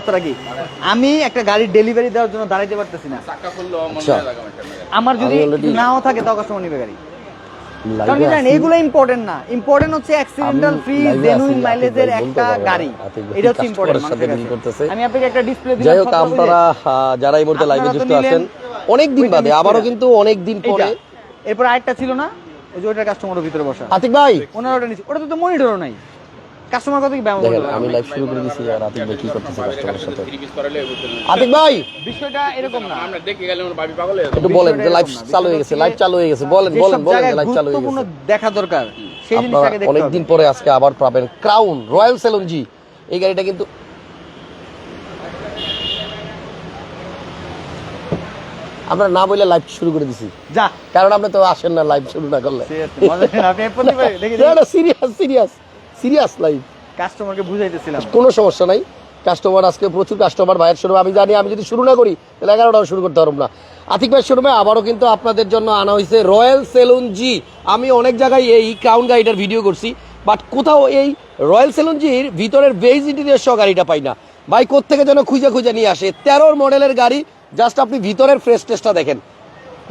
অবস্থাটা কি? আমি একটা গাড়ির ডেলিভারি দেওয়ার জন্য দাঁড়াইতে পারতেছি না। আচ্ছা। আমার যদি নাও থাকে তাও কাস্টমার নিবে গাড়ি। কারণ জানেন আছি। এইগুলো ইম্পর্টেন্ট না। ইম্পর্টেন্ট হচ্ছে অ্যাক্সিডেন্টাল ফ্রি জেনুইন মাইলেজের আতিক ভাই একটা। গাড়ি। এটা হচ্ছে ইম্পর্টেন্ট সাথে আমি আপনাকে একটা ডিসপ্লে যাই হোক আপনারা যারা এই মুহূর্তে লাইভে যুক্ত আছেন অনেক দিন বাদে আবারও কিন্তু অনেক দিন পরে এরপর আরেকটা ছিল না? ওই যে ওইটার কাস্টমারের ভিতরে বসা। আতিক ভাই! ওনার ওটা নিচে ওটা তো মনিটরও নাই। কাস্টমার কত কি ব্যায়াম দেখেন আমি লাইভ শুরু করে দিছি আর আতিক ভাই কি করতেছে কাস্টমারের সাথে? থ্রি পিস করালে বুঝতে আতিক ভাই! বিষয়টা এরকম না। আমরা দেখে গেলে আমার ভাবি পাগল হয়ে একটু বলেন যে লাইভ না, চালু হয়ে গেছে লাইভ চালু হয়ে গেছে বলেন বলেন বলেন লাইভ চালু হয়ে গেছে। দেখা দরকার সেই জিনিসটাকে দেখতে হবে। অনেকদিন পরে আজকে আবার পাবেন ক্রাউন রয়্যাল সেলুন জি এই গাড়িটা কিন্তু আমরা না বলে লাইভ শুরু করে দিছি। যা। কারণ আপনি তো আসেন না লাইভ শুরু না করলে। সিরিয়াস সিরিয়াস সিরিয়াস লাইভ কাস্টমারকে বুঝাইতেছিলাম। কোনো সমস্যা নাই। কাস্টমার আজকে প্রচুর কাস্টমার ভাইয়ের শোরুমে আমি জানি আমি যদি শুরু না করি তাহলে এগারোটাও শুরু করতে পারব না। আতিক ভাইয়ের শোরুমে আবারও কিন্তু আপনাদের জন্য আনা হয়েছে রয়্যাল সেলুন জি আমি অনেক জায়গায় এই ক্রাউন গাড়িটার ভিডিও করছি বাট কোথাও এই রয়্যাল সেলুন জির ভিতরের বেজ ইন্টিরিয়ার সহ গাড়িটা পাই না। ভাই থেকে যেন খুঁজে খুঁজে নিয়ে আসে তেরোর মডেলের গাড়ি জাস্ট আপনি ভিতরের ফ্রেশ টেস্টটা দেখেন।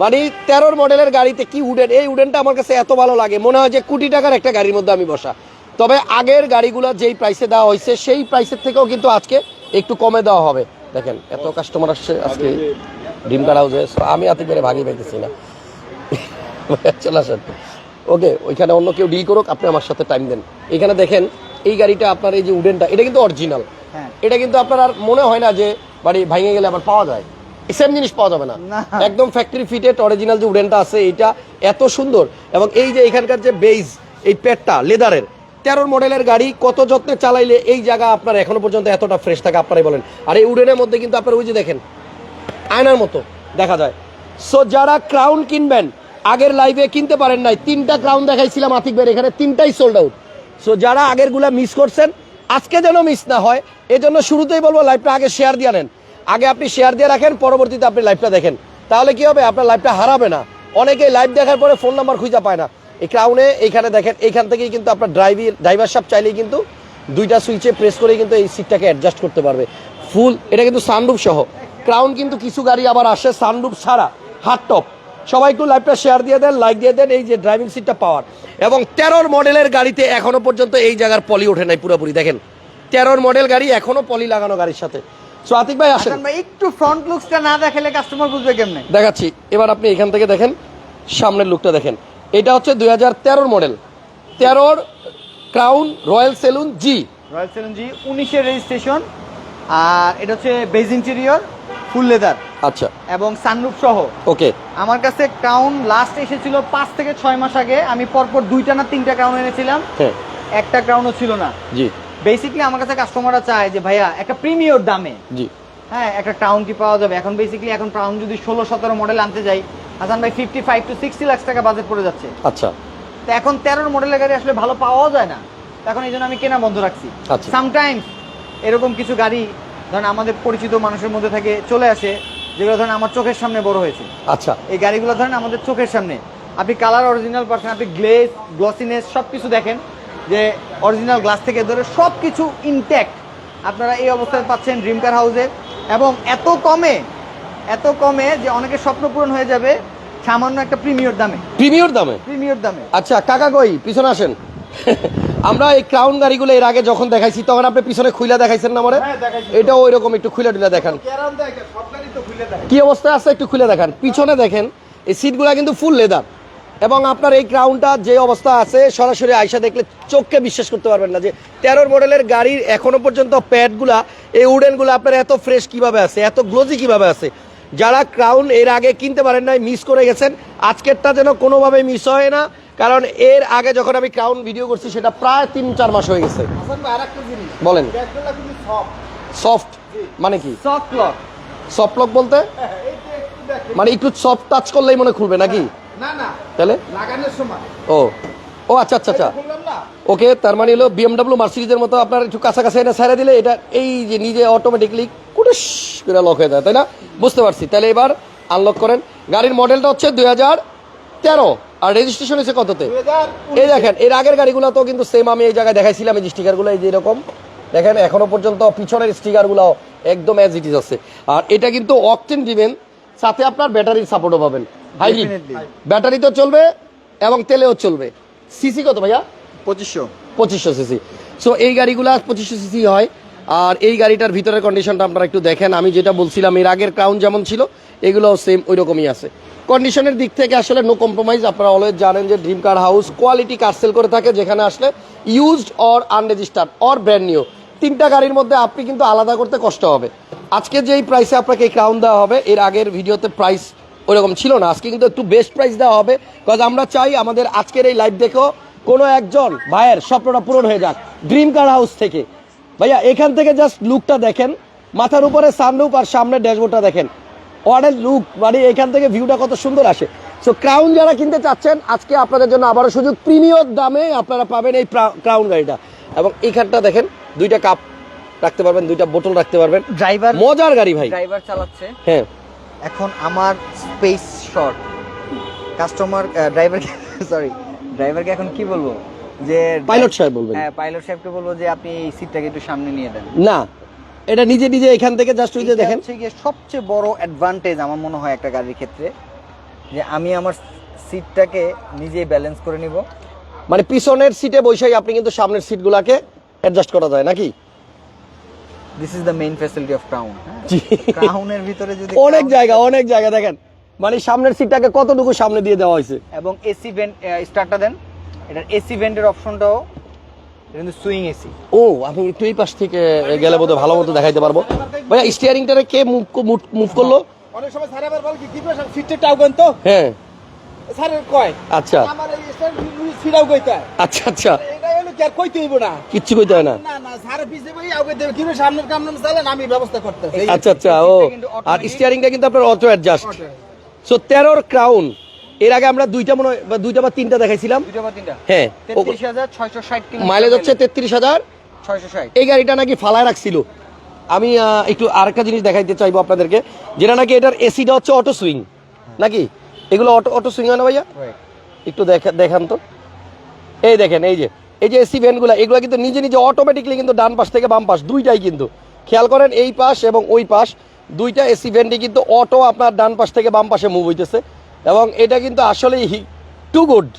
মানে তেরোর মডেলের গাড়িতে কি উডেন এই উডেনটা আমার কাছে এত ভালো লাগে মনে হয় যে কোটি টাকার একটা গাড়ির মধ্যে আমি বসা। তবে আগের গাড়িগুলো যেই প্রাইসে দেওয়া হয়েছে সেই প্রাইসের থেকেও কিন্তু আজকে একটু কমে দেওয়া হবে। দেখেন এত কাস্টমার আসছে আজকে ড্রিম কার হাউসে আমি আতি করে ভাগি পাইতেছি না। চলে আসেন। ওকে ওইখানে অন্য কেউ ডিল করুক আপনি আমার সাথে টাইম দেন। এখানে দেখেন এই গাড়িটা আপনার এই যে উডেনটা এটা কিন্তু অরিজিনাল হ্যাঁ। এটা কিন্তু আপনার আর মনে হয় না যে বাড়ি ভাঙে গেলে আবার পাওয়া যায়। সেম জিনিস পাওয়া যাবে না। একদম ফ্যাক্টরি ফিটেড অরিজিনাল যে উডেনটা আছে এইটা এত সুন্দর। এবং এই যে এখানকার যে বেজ এই পেটটা লেদারের তেরোর মডেলের গাড়ি, কত যত্নে চালাইলে এই জায়গা আপনার এখনও পর্যন্ত এতটা ফ্রেশ থাকে আপনারাই বলেন। আর এই উডেনের মধ্যে কিন্তু আপনার ওই যে দেখেন, আয়নার মতো দেখা যায়। সো যারা ক্রাউন কিনবেন, আগের লাইভে কিনতে পারেন নাই, তিনটা ক্রাউন দেখাইছিলাম আতিক ভাইয়ের এখানে, তিনটাই সোল্ড আউট সো যারা আগেরগুলা মিস করছেন, আজকে যেন মিস না হয়, এজন্য শুরুতেই বলব লাইভটা আগে শেয়ার দিয়ে নেন। আগে আপনি শেয়ার দিয়ে রাখেন, পরবর্তীতে আপনি লাইভটা দেখেন। তাহলে কি হবে? আপনার লাইভটা হারাবে না। অনেকেই লাইভ দেখার পরে ফোন নাম্বার খুঁজে পায় না। এই ক্রাউনে এইখানে দেখেন এইখান থেকেই কিন্তু আপনার ড্রাইভিং ড্রাইভার সাহেব চাইলেই কিন্তু দুইটা সুইচে প্রেস করেই কিন্তু এই সিটটাকে অ্যাডজাস্ট করতে পারবে। ফুল এটা কিন্তু সানরুফ সহ। ক্রাউন কিন্তু কিছু গাড়ি আবার আসে সানরুফ ছাড়া। হার্ড টপ সবাই একটু লাইভটা শেয়ার দিয়ে দেন লাইক দিয়ে দেন এই যে ড্রাইভিং সিটটা পাওয়ার। এবং তেরোর মডেলের গাড়িতে এখনও পর্যন্ত এই জায়গার পলি ওঠে নাই পুরোপুরি দেখেন। তেরোর মডেল গাড়ি এখনও পলি লাগানো গাড়ির সাথে। সো আতিক ভাই আসেন। ভাই একটু ফ্রন্ট লুকসটা না দেখালে কাস্টমার বুঝবে কেমনে? দেখাচ্ছি। এবার আপনি এখান থেকে দেখেন সামনের লুকটা দেখেন। এটা হচ্ছে দুই হাজার তেরোর মডেল। তেরোর ক্রাউন রয়্যাল সেলুন জি রয়্যাল সেলুন জি উনিশের রেজিস্ট্রেশন আর এটা হচ্ছে বেজ ইন্টেরিয়র ফুল লেদার আচ্ছা। এবং সানরুফ সহ। ওকে। আমার কাছে ক্রাউন লাস্ট এসেছিল পাঁচ থেকে ছয় মাস আগে। আমি পরপর দুইটা না তিনটা ক্রাউন এনেছিলাম। হ্যাঁ। একটা ক্রাউনও ছিল না। জি। বেসিকলি আমার কাছে কাস্টমাররা চায় যে ভাইয়া একটা প্রিমিয়র দামে জি। হ্যাঁ একটা টাউন কি পাওয়া যাবে? এখন বেসিক্যালি এখন টাউন যদি ষোলো সতেরো মডেল আনতে যাই হাসান ভাই fifty five to sixty lakh টাকা বাজেট পড়ে যাচ্ছে। আচ্ছা। তো এখন তেরোর মডেলের গাড়ি আসলে ভালো পাওয়াও যায় না। এখন এই জন্য আমি কেনা বন্ধ রাখছি। আচ্ছা। সামটাইমস এরকম কিছু গাড়ি ধরেন আমাদের পরিচিত মানুষের মধ্যে থেকে চলে আসে যেগুলো ধরেন আমার চোখের সামনে বড় হয়েছে। আচ্ছা। এই গাড়িগুলো ধরেন আমাদের চোখের সামনে। আপনি কালার অরিজিনাল পাচ্ছেন আপনি গ্লেজ গ্লসিনেস সব কিছু দেখেন যে অরিজিনাল গ্লাস থেকে ধরে সব কিছু ইনট্যাক্ট আপনারা এই অবস্থায় পাচ্ছেন ড্রিম কার হাউসে এবং এত কমে এত কমে যে অনেকের স্বপ্ন পূরণ হয়ে যাবে সামান্য একটা প্রিমিয়র দামে। প্রিমিয়র দামে? প্রিমিয়র দামে। আচ্ছা কাকা কই? পিছনে আসেন। আমরা এই ক্রাউন গাড়িগুলো এর আগে যখন দেখাইছি তখন আপনি পিছনে খুইলা দেখাইছেন না মরে? হ্যাঁ। এটাও ওই রকম একটু খুলে টুলে দেখান। কি অবস্থায় আছে একটু খুলে দেখান। পিছনে দেখেন এই সিটগুলা কিন্তু ফুল লেদার। এবং আপনার এই ক্রাউনটা যে অবস্থা আছে সরাসরি আয়সা দেখলে চোখকে বিশ্বাস করতে পারবেন না যে তেরোর মডেলের গাড়ির এখনও পর্যন্ত প্যাডগুলা এই উডেনগুলো আপনার এত ফ্রেশ কীভাবে আছে এত গ্লোজি কীভাবে আছে যারা ক্রাউন এর আগে কিনতে পারেন নাই মিস করে গেছেন। আজকেরটা যেন কোনোভাবে মিস হয় না কারণ এর আগে যখন আমি ক্রাউন ভিডিও করছি সেটা প্রায় তিন চার মাস হয়ে গেছে। বলেন। সফট মানে কি? সফট লক সফট লক বলতে? মানে একটু সফট টাচ করলেই মনে খুলবে নাকি? না না। তাহলে? লাগানোর সময়। ও। ও আচ্ছা আচ্ছা আচ্ছা। ওকে তার মানে হলো বিএমডাব্লিউ মার্সিডিজের মতো আপনার একটু কাছাকাছি এনে ছেড়ে দিলে এটা এই যে নিজে অটোমেটিকলি কুটুস করে লক হয়ে যায় তাই না? বুঝতে পারছি। তাহলে এবার আনলক করেন। গাড়ির মডেলটা হচ্ছে দুই হাজার তেরো। আর রেজিস্ট্রেশন হচ্ছে কততে? এই দেখেন এর আগের গাড়িগুলো তো কিন্তু সেম আমি এই জায়গায় দেখাইছিলাম এই যে স্টিকারগুলো এই যে এরকম। দেখেন এখনও পর্যন্ত পিছনের স্টিকারগুলো একদম অ্যাজ ইট ইজ আছে। আর এটা কিন্তু অকটেন দিবেন সাথে আপনার ব্যাটারির সাপোর্টও পাবেন। হাইব্রিড. ব্যাটারিতেও চলবে এবং তেলেও চলবে। সিসি কত ভাইয়া? পঁচিশশো। পঁচিশশো সিসি। সো এই গাড়িগুলো পঁচিশশো সিসি হয়। আর এই গাড়িটার ভিতরের কন্ডিশনটা আপনারা একটু দেখেন। আমি যেটা বলছিলাম, এর আগের ক্রাউন যেমন ছিল এগুলো সেম ওই রকমই আছে। কন্ডিশনের দিক থেকে আসলে নো কম্প্রোমাইজ আপনারা অলওয়েজ জানেন যে dream car house quality car sale করে থাকে, যেখানে আসলে used or unregistered or brand new তিনটা গাড়ির মধ্যে আপনি কিন্তু আলাদা করতে কষ্ট হবে। আজকে যেই প্রাইসে আপনাকে এই ক্রাউন দেওয়া হবে, এর আগের ভিডিওতে প্রাইস ওইরকম ছিল না। আজকে কিন্তু একটু বেস্ট প্রাইস দেওয়া হবে। বিকজ আমরা চাই আমাদের আজকের এই লাইভ দেখো কোনো একজন ভাইয়ের স্বপ্নটা পূরণ হয়ে যাক ড্রিম কার হাউস থেকে। ভাইয়া এখান থেকে জাস্ট লুকটা দেখেন মাথার উপরে সানরুপ আর সামনে ড্যাশবোর্ডটা দেখেন। ওয়ার্ডের লুক মানে এখান থেকে ভিউটা কত সুন্দর আসে। সো ক্রাউন যারা কিনতে চাচ্ছেন আজকে আপনাদের জন্য আবারও সুযোগ প্রিমিয়র দামে আপনারা পাবেন এই ক্রাউন গাড়িটা। এবং এইখানটা দেখেন দুইটা কাপ রাখতে পারবেন দুইটা বোতল রাখতে পারবেন। ড্রাইভার মজার গাড়ি ভাই। ড্রাইভার চালাচ্ছে। হ্যাঁ। এখন আমার space short customer driver sorry ড্রাইভারকে এখন কি বলব? যে পাইলট সাহেব বলবেন। হ্যাঁ পাইলট সাহেবকে বলব যে আপনি এই সিটটাকে একটু সামনে নিয়ে দেন। না এটা নিজে নিজে এখান থেকে জাস্ট ওই যে দেখেন। হচ্ছে গিয়ে সবচেয়ে বড় অ্যাডভান্টেজ আমার মনে হয় একটা গাড়ির ক্ষেত্রে যে আমি আমার সিটটাকে নিজেই ব্যালেন্স করে নিব। মানে পিছনের সিটে বসেই আপনি কিন্তু সামনের সিটগুলাকে অ্যাডজাস্ট করা যায় নাকি? This is the main facility of crown. ক্রাউনের ভিতরে যদি অনেক জায়গা অনেক জায়গা দেখেন। মানে সামনের সিটটাকে কতটুকু সামনে দিয়ে দেওয়া হয়েছে? এবং এসি ভেন্ট স্টার্টটা দেন। এটার এসি ভেন্টের অপশনটাও এটা কিন্তু সুইং এসি ও আমি একটু এই পাশ থেকে গেলে বোধহয় ভালো মতো দেখাইতে পারব। ভাইয়া স্টিয়ারিংটারে কে মুভ মুভ করল? অনেক সময় স্যার আবার বলে কি কি সিটে টাও গন তো। হ্যাঁ। স্যার কয়? আচ্ছা। আমার এই স্যার সিটাও কইতা আচ্ছা আচ্ছা। এটা হলো কি আর কইতে হইব না। কিচ্ছু কইতে হয় না? না না স্যার পিছে বই আগে দেবে কি সামনের কামনাম চালান আমি ব্যবস্থা করতে আচ্ছা আচ্ছা ও। আর স্টিয়ারিংটা কিন্তু আপনার অটো অ্যাডজাস্ট সো তেরোর ক্রাউন এর আগে আমরা দুইটা মনে হয় বা দুইটা বা তিনটা দেখাইছিলাম। হ্যাঁ মাইলেজ হচ্ছে তেত্রিশ হাজার। এই গাড়িটা নাকি ফালায় রাখছিল। আমি একটু আরেকটা জিনিস দেখাইতে চাইব আপনাদেরকে যেটা নাকি এটার এসিটা হচ্ছে অটো সুইং নাকি? এগুলো অটো অটো সুইং হয় না ভাইয়া? একটু দেখা দেখান তো। এই দেখেন এই যে এই যে এসি ভ্যানগুলো এগুলো কিন্তু নিজে নিজে অটোমেটিকলি কিন্তু ডান পাশ থেকে বাম পাশ দুইটাই কিন্তু। খেয়াল করেন এই পাশ এবং ওই পাশ দুইটা এসি ভ্যানটি কিন্তু অটো আপনার ডান পাশ থেকে বাম পাশে মুভ হইতেছে। এবং এটা কিন্তু আসলেই টু গুড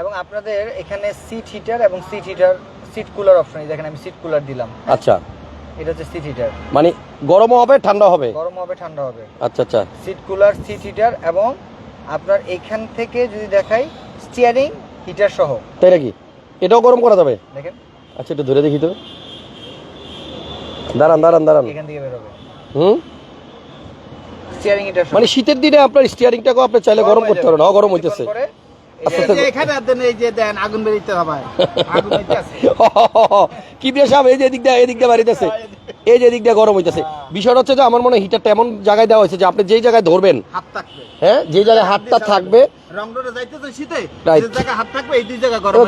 এবং আপনাদের এখানে সিট হিটার এবং seat heater seat cooler option দেখেন আমি সিট কুলার দিলাম। আচ্ছা। এটা হচ্ছে সিট হিটার মানে গরমও হবে ঠান্ডা হবে? গরম হবে ঠান্ডা হবে। আচ্ছা আচ্ছা। সিট কুলার সিট হিটার এবং আপনার এখান থেকে যদি দেখাই স্টিয়ারিং হিটার সহ। তাই নাকি? এটাও গরম করা যাবে? দেখেন। আচ্ছা একটু ধরে দেখি তো। দাঁড়ান দাঁড়ান দাঁড়ান। এখান থেকে বেরোবে হুম? স্টিয়ারিং মানে শীতের দিনে আপনার স্টিয়ারিংটাকেও আপনি চাইলে গরম করতে পারেন গরম হইতেছে। এখানে এই যে আগুন বেরিতে হবে আগুন হইতে আছে কি দিয়ে সাহেব এই যে এদিক দিয়ে এদিক দিয়ে বাড়িতেছে। এই যে। এদিক দিয়ে গরম হইতেছে। বিষয়টা হচ্ছে যে আমার মনে হয় হিটারটা এমন জায়গায় দেওয়া হয়েছে যে আপনি যেই জায়গায় ধরবেন হ্যাঁ যে জায়গায় হাতটা থাকবে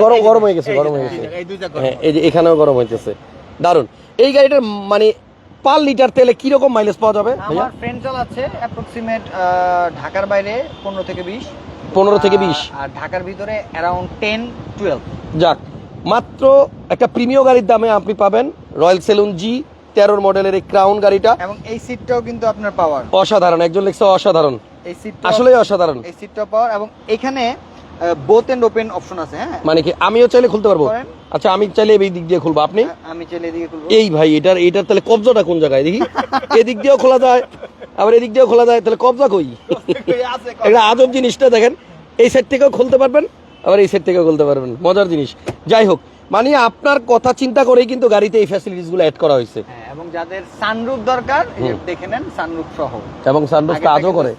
গরম গরম হয়ে গেছে গরম হয়ে গেছে। হ্যাঁ এই যে এখানেও গরম হইতেছে। দারুণ এই গাড়িটার মানে পার লিটার তেলে কি রকম মাইলেজ পাওয়া যাবে আমার ফ্রেন্ড চালাচ্ছে অ্যাপ্রক্সিমেট ঢাকার বাইরে পনেরো থেকে বিশ। পনেরো থেকে বিশ। আর ঢাকার ভিতরে অ্যারাউন্ড টেন টুয়েলভ যাক মাত্র একটা প্রিমিয় গাড়ির দামে আপনি পাবেন রয়্যাল সেলুন জি তেরোর মডেলের এই ক্রাউন গাড়িটা। এবং এই সিটটাও কিন্তু আপনার পাওয়ার অসাধারণ একজন লিখছে অসাধারণ। এই সিটটা আসলেই অসাধারণ। এই সিটটা পাওয়ার এবং এখানে বোথ এন্ড ওপেন অপশন আছে হ্যাঁ? মানে কি আমিও চাইলে খুলতে পারব? আচ্ছা আমি চাইলে এই দিক দিয়ে খুলবো। আপনি? আমি চলে এদিকে খুলবো। এই ভাই এটার এটার তাহলে কবজাটা কোন জায়গায়? দেখি। এদিক দিয়েও খোলা যায় আবার এদিক দিয়েও খোলা যায় তাহলে কবজা কই? একটা আজব জিনিসটা দেখেন। এই সাইড থেকেও খুলতে পারবেন আবার এই সাইড থেকেও খুলতে পারবেন। মজার জিনিস। যাই হোক মানে আপনার কথা চিন্তা করেই কিন্তু গাড়িতে এই ফ্যাসিলিটিসগুলো অ্যাড করা হয়েছে। হ্যাঁ এবং যাদের সানরুফ দরকার দেখে নেন সানরুফ সহ। এবং সানরুফ কাজও করে।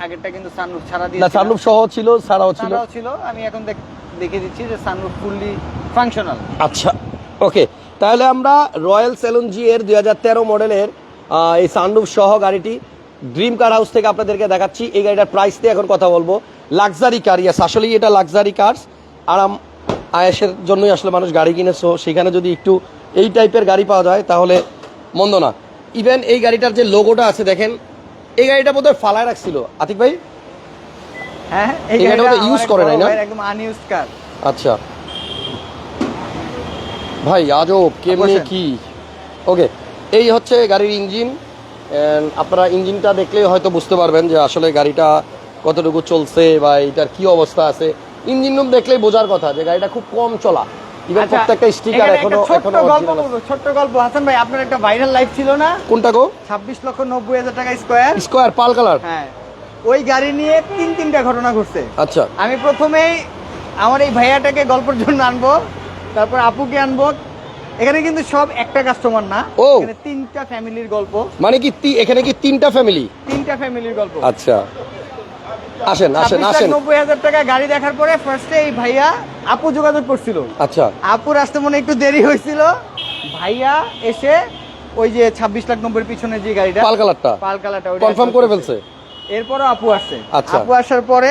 আগেরটা কিন্তু সানরুফ ছাড়া না দিয়ে সানরুফ সহ ছিল ছাড়াও ছিল। ছাড়াও ছিল। আমি এখন দেখ- দেখে দিচ্ছি যে সানরুফ ফুললি ফাংশনাল আচ্ছা ওকে তাহলে আমরা রয়্যাল সেলুন জি এর দুই হাজার তেরো মডেলের এই সানরুফ সহ গাড়িটি ড্রিম কার হাউস থেকে আপনাদেরকে দেখাচ্ছি। এই গাড়িটার প্রাইস দিয়ে এখন কথা বলব। লাক্সারি কার ইয়াস আসলেই এটা লাক্সারি কার্স আরাম আয়াসের জন্যই আসলে মানুষ গাড়ি কিনেছো সেখানে যদি একটু এই টাইপের গাড়ি পাওয়া যায় তাহলে মন্দ না। ইভেন এই গাড়িটার যে লোগোটা আছে দেখেন এই গাড়িটা বোধহয় ফালায় রাখছিল। আতিক ভাই? হ্যাঁ এই গাড়িটা বোধহয় আমার করে নাই না? একদম আনইউজড কার আচ্ছা। ভাই আজব কেমনি। কি? ওকে এই হচ্ছে গাড়ির ইঞ্জিন। আপনারা ইঞ্জিনটা দেখলেই হয়তো বুঝতে পারবেন যে আসলে গাড়িটা কতটুকু চলছে বা এটার কি অবস্থা আছে। ইঞ্জিন রুম দেখলেই বোঝার কথা যে গাড়িটা খুব কম চলা। ইভেন আচ্ছা, প্রত্যেকটা স্টিকার এখনও এখনও গল্প বলব ছোট্ট গল্প। হাসান ভাই আপনার একটা ভাইরাল লাইফ ছিল না? কোনটা গো? ছাব্বিশ লক্ষ নব্বই হাজার টাকা স্কোয়ার স্কোয়ার পাল কালার হ্যাঁ। ওই গাড়ি নিয়ে তিন তিনটা ঘটনা ঘটছে। আচ্ছা। আমি প্রথমেই আমার এই ভাইয়াটাকে গল্পের জন্য আনব তারপর আপুকে আনব। এখানে কিন্তু সব একটা কাস্টমার না। ও। এখানে তিনটা ফ্যামিলির গল্প। মানে কি এখানে কি তিনটা ফ্যামিলি তিনটা ফ্যামিলির গল্প। আচ্ছা। আসেন আসেন আসেন। নব্বই হাজার টাকা গাড়ি দেখার পরে ফার্স্টে এই ভাইয়া আপু যোগাযোগ করছিল। আচ্ছা। আপুর আসতে মনে একটু দেরি হয়েছিল। ভাইয়া এসে ওই যে ছাব্বিশ লাখ নব্বই পিছনে যে গাড়িটা পাল কালারটা। পাল কালারটা কনফার্ম করে ফেলছে। এরপরও আপু আসছে। আচ্ছা। আপু আসার পরে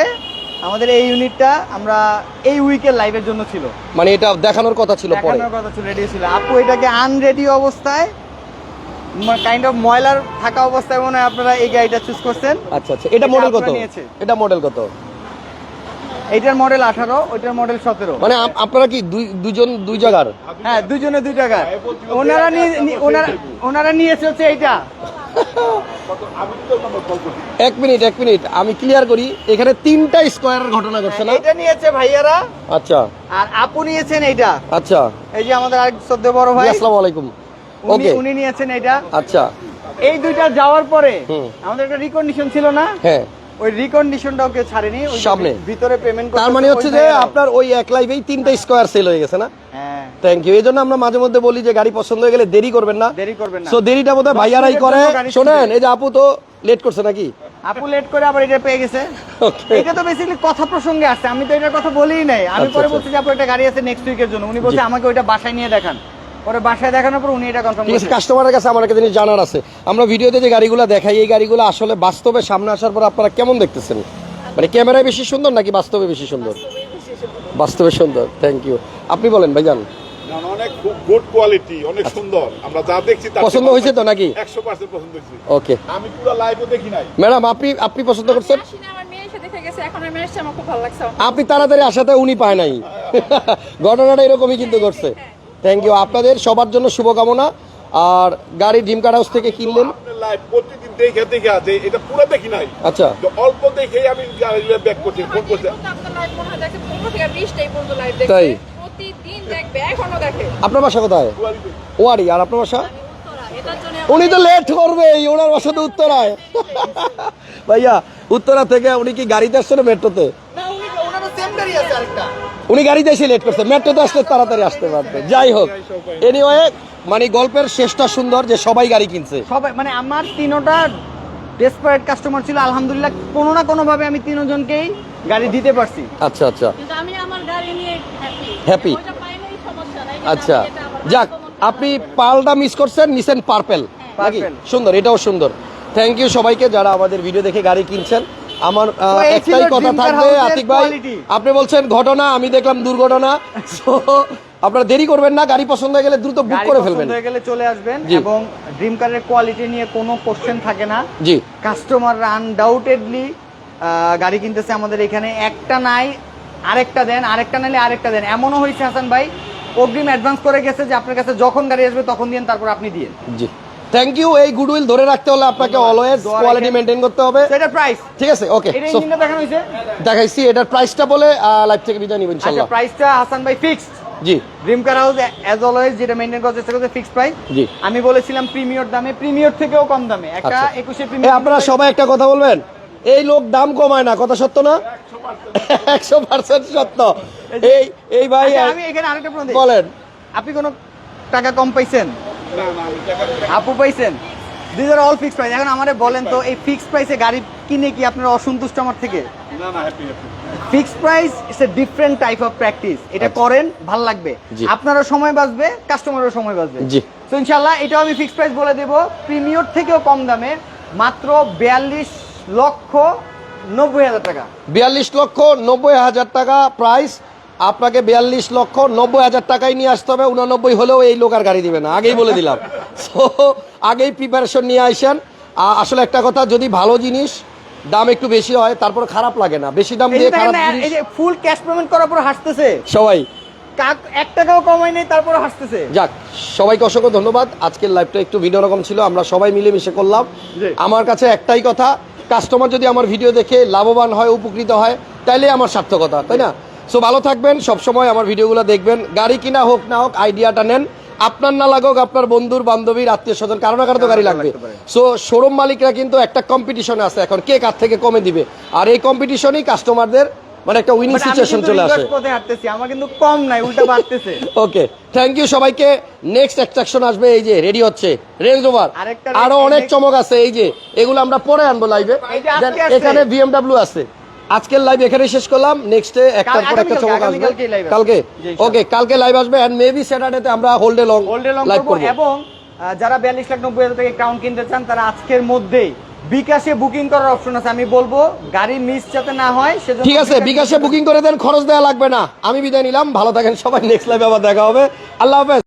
আমাদের এই ইউনিটটা আমরা এই উইকের লাইভের জন্য ছিল। মানে এটা দেখানোর কথা ছিল পরে। দেখানোর কথা ছিল রেডি ছিল। আপু এটাকে আনরেডি অবস্থায় কাইন্ড অফ ময়লার থাকা অবস্থায় মনে হয় আপনারা এই গাড়িটা চুজ করছেন। আচ্ছা আচ্ছা। এটা মডেল কত। এটা মডেল কত? এইটার মডেল আঠারো ওইটার মডেল সতেরো। মানে আপ- আপনারা কি দুই দুজন দুই জায়গার? হ্যাঁ দুজনে দুই টাকা ওনারা নিয়ে- ওনারা ওনারা নিয়েছে হচ্ছে এইটা। এক মিনিট এক মিনিট। আমি ক্লিয়ার করি এখানে তিনটা স্কোয়ারের ঘটনা ঘটছে না? এটা নিয়েছে ভাইয়ারা। আচ্ছা। আর আপু নিয়েছেন এইটা। আচ্ছা। এই যে আমাদের আরেক সদ্য বড় ভাই। আসসালামু আলাইকুম। ওকে উনি নিয়েছেন এইটা আচ্ছা। এই দুইটা যাওয়ার পরে আমাদের একটা রিকন্ডিশন ছিল না? হ্যাঁ। ওই রিকন্ডিশনটাও কেউ ছাড়েনি ওই সামনে। ভিতরে পেমেন্ট তার মানে হচ্ছে যে আপনার ওই এক লাইভেই তিনটা স্কোয়ার সেল হয়ে গেছে না? থ্যাংক ইউ এই জন্য আমরা মাঝে মধ্যে বলি যে গাড়ি পছন্দ হয়ে গেলে দেরি করবেন না। দেরি করবেন না। সো দেরিটা বোধহয় ভাইয়ারাই করে। শোনেন এই যে আপু তো লেট করছে নাকি? আপু লেট করে আবার এটা পেয়ে গেছে। এটা তো বেসিক্যালি কথা প্রসঙ্গে আসছে আমি তো এটার কথা বলিই নাই। আমি আচ্ছা, পরে আচ্ছা। বলছি যে আপু একটা গাড়ি আছে নেক্সট উইকের জন্য। উনি বলছে আমাকে ওইটা বাসায় নিয়ে দেখান। পরে বাসায় দেখানোর পর উনি এটা কনফার্ম ঠিক আছে কাস্টমারের কাছে আমার একটা জিনিস জানার আছে। আমরা ভিডিওতে যে গাড়িগুলো দেখাই এই গাড়িগুলো আসলে বাস্তবে সামনে আসার পর আপনারা কেমন দেখতেছেন? মানে ক্যামেরায় বেশি সুন্দর নাকি বাস্তবে বেশি সুন্দর? বাস্তবে সুন্দর থ্যাংক ইউ আপনি বলেন ভাইজান। অনেক গুড কোয়ালিটি অনেক সুন্দর। আমরা যা দেখছি পছন্দ হয়েছে তো নাকি? একশো পার্সেন্ট পছন্দ হয়েছে। ওকে আমি পুরো লাইভও দেখি নাই। ম্যাডাম আপনি আপনি পছন্দ করছেন? খুব আপনি তাড়াতাড়ি আসাতে উনি পায় নাই। ঘটনাটা এরকমই কিন্তু ঘটছে। থ্যাংক ইউ আপনাদের সবার জন্য শুভকামনা। আর গাড়ি ড্রিম কার হাউস থেকে কিনলেন? প্রতিদিন দেখে দেখে আছে এটা পুরো দেখি নাই। আচ্ছা। অল্প দেখেই আমি ব্যাক করছি ফোন করছি। আপনার লাইভ দেখে পনেরো থেকে বিশটা এই পর্যন্ত লাইভ তাই? দেখছে প্রতিদিন দেখবে এখনও দেখে। আপনার বাসা কোথায়? ওয়ারি আর আপনার বাসা? উনি তো লেট করবে ওনার বাসা তো উত্তরায়। ভাইয়া উত্তরা থেকে উনি কি গাড়িতে আসছে না মেট্রোতে উনি গাড়িতে এসে লেট করছে। মেট্রোতে আসলে তাড়াতাড়ি আসতে পারবে। যাই হোক। এনিওয়ে মানে গল্পের শেষটা সুন্দর যে সবাই গাড়ি কিনছে। সবাই মানে আমার তিনোটা ডেসপারেট কাস্টমার ছিল আলহামদুলিল্লাহ কোনো না কোনো ভাবে আমি তিনজনকেই গাড়ি দিতে পারছি। আচ্ছা আচ্ছা। কিন্তু আমি আমার গাড়ি নিয়ে হ্যাপি Happy? ওইটা পাইলেই সমস্যা নাই আচ্ছা। যাক আপনি পালটা মিস করছেন নিছেন পার্পেল সুন্দর এটাও সুন্দর। থ্যাংক ইউ সবাইকে যারা আমাদের ভিডিও দেখে গাড়ি কিনছেন। আমার একটাই কথা থাকবে আতিক ভাই আপনি বলছেন ঘটনা আমি দেখলাম দুর্ঘটনা। আপনারা দেরি করবেন না গাড়ি পছন্দ হয়ে গেলে দ্রুত বুক করে পছন্দ ফেলবেন। হয়ে গেলে চলে আসবেন এবং ড্রিম কারের কোয়ালিটি নিয়ে কোনো কোশ্চেন থাকে না। জি। কাস্টমাররা আনডাউটেডলি গাড়ি কিনতেছে আমাদের এখানে। একটা নাই আরেকটা দেন আরেকটা নাইলে আরেকটা দেন। এমনও হয়েছে হাসান ভাই অগ্রিম অ্যাডভান্স করে গেছে যে আপনার কাছে যখন গাড়ি আসবে তখন দিন তারপর আপনি দিয়ে জি। থ্যাংক ইউ এই গুডউইল ধরে রাখতে হলে আপনাকে অলওয়েজ কোয়ালিটি। মেনটেন করতে হবে। সেটা প্রাইস ঠিক আছে ওকে দেখানো হয়েছে। দেখাইছি এটার প্রাইসটা বলে লাইভ থেকে বিদায় নিব আচ্ছা প্রাইসটা হাসান ভাই ফিক্সড জি। Dream car house as always যেটা মেনটেন করার চেষ্টা করছে ফিক্সড প্রাইস জি। আমি বলেছিলাম প্রিমিয়র দামে প্রিমিয়র থেকেও কম দামে। একটা আচ্ছা। একুশে এ প্রিমিয়র আপনারা সবাই একটা কথা বলবেন? এই লোক দাম কমায় না কথা সত্য না? একশো পার্সেন্ট সত্য। এই এই ভাই আচ্ছা, আমি এখানে আরেকটা। বলেন। আপনি কোনো টাকা কম পাইছেন? আপু পাইছেন? This are all fixed price এখন আমারে বলেন তো এই ফিক্সড প্রাইসে গাড়ি কিনে কি আপনারা অসন্তুষ্ট আমার থেকে? না না happy happy fixed price it's a different type of practice এটা করেন ভালো লাগবে। আপনারও সময় বাঁচবে কাস্টমারেরও সময় বাঁচবে। জি। তো ইনশাল্লাহ এটাও আমি ফিক্সড প্রাইস বলে দেব। প্রিমিয়র থেকেও কম দামে মাত্র বিয়াল্লিশ লক্ষ নব্বই হাজার টাকা। বিয়াল্লিশ লক্ষ নব্বই হাজার টাকা প্রাইস আপনাকে বিয়াল্লিশ লক্ষ নব্বই হাজার টাকাই নিয়ে আসতে হবে উনানব্বই হলেও এই লোক আর গাড়ি দিবে না আগেই বলে দিলাম। সো আগেই প্রিপারেশন নিয়ে আসেন। আসলে একটা কথা যদি ভালো জিনিস দাম একটু বেশি হয় তারপর খারাপ লাগে না। বেশি দাম দিয়ে খারাপ জিনিস এই যে ফুল ক্যাশ পেমেন্ট করার পর হাসতেছে। সবাই। কাক- এক টাকাও কমাই নেই তারপর হাসতেছে। যাক সবাইকে অসংখ্য ধন্যবাদ। আজকের লাইভটা একটু ভিডিও রকম ছিল আমরা সবাই মিলেমিশে করলাম। আমার কাছে একটাই কথা কাস্টমার যদি আমার ভিডিও দেখে লাভবান হয় উপকৃত হয় তাইলে আমার সার্থকতা তাই না? সো ভালো থাকবেন সবসময় আমার ভিডিওগুলো দেখবেন। গাড়ি কিনা হোক না হোক আইডিয়াটা নেন। আপনার না লাগুক আপনার বন্ধুর বান্ধবীর আত্মীয় স্বজন কারও না কারও তো গাড়ি লাগবে। সো শোরুম মালিকরা কিন্তু একটা কম্পিটিশনে আছে এখন কে কার থেকে কমে দিবে। আর এই কম্পিটিশনই কাস্টমারদের মানে একটা উইনিং সিচুয়েশন চলে আসে। আমার কিন্তু কম নাই উল্টা বাড়তেছে। ওকে থ্যাংক ইউ সবাইকে। নেক্সট অ্যাট্রাকশন আসবে এই যে রেডি হচ্ছে রেঞ্জ ওভার আরও অনেক চমক আছে এই যে এগুলো আমরা পরে আনব লাইভে। এখানে বিএমডব্লিউ আছে। আজকের লাইভ এখানে শেষ করলাম। নেক্সটে একটার পর একটা চমক আসবে। কালকে? ওকে কালকে লাইভ আসবে এন্ড মেবি স্যাটারডেতে আমরা হোল্ডে লং ওল্ডে লং লাইভ করব এবং যারা বিয়াল্লিশ লাখ নব্বই হাজার টাকা ক্রাউন কিনতে চান তারা আজকের মধ্যেই বিকাশে বুকিং করার অপশন আছে। আমি বলব গাড়ি মিস যাতে না হয় সেজন্য ঠিক আছে বিকাশে বুকিং করে দেন খরচ দেওয়া লাগবে না। আমি বিদায় নিলাম। ভালো থাকেন সবাই। নেক্সট লাইভে আবার দেখা হবে। আল্লাহ হাফেজ।